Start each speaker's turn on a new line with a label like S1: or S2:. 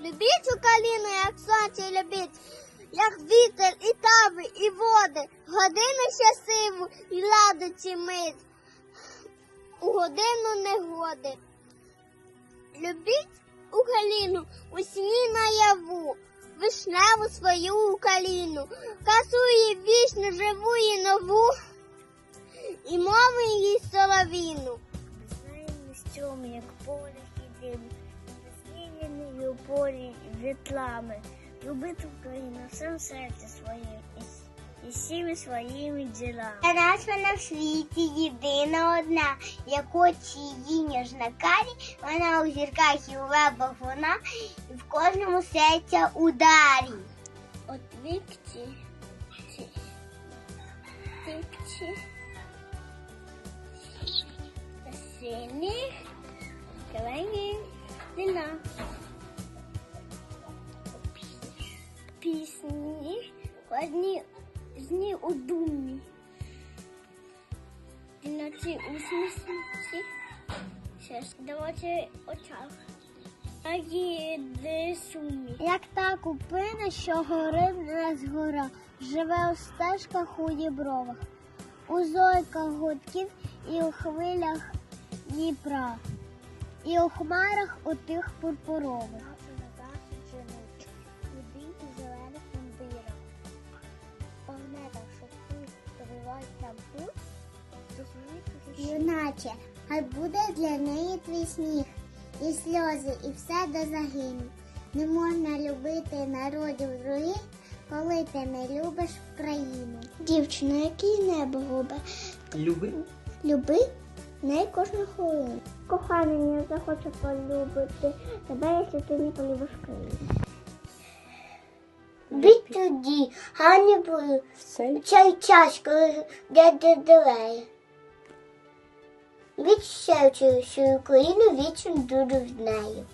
S1: Любіть Україну, як сонце любіть, як вітер і тави, і води, годину щасливу і ладочі мить, у годину негоди. Любіть Україну у сні наяву, вишневу свою Україну, касує вічно живу і нову, і мову її соловіну.
S2: Знаємо струм, як поле і засіяний у полі вітлами. Любити Україну всім серцем своїм і, і всіми своїми ділами.
S1: Для нас вона в світі єдина одна, як очі її ніжна карі, вона у зірках і у вебах вона, і в кожному серця ударі.
S2: От вікці, ці, вікці, дина. Пісні, одні з них у думі. Іноці усмішці, щас давайте очах. А є сумі.
S1: Як та купина, що горить не згора, живе у стежках у дібровах, у зойках гудків і у хвилях Дніпра, і у хмарах у тих пурпурових. Юначе, хай буде для неї твій сміх, і сльози, і все до загину. Не можна любити народів других, коли ти не любиш Україну. Дівчина, який небо губе,
S3: Люби.
S1: люби не кожну хвилину.
S2: Коханий, я захочу полюбити тебе, якщо ти не полюбиш країну.
S1: Бить тоді, гані були, чай чашку дядя делеє. Від ще Україну вічно дуду в нею.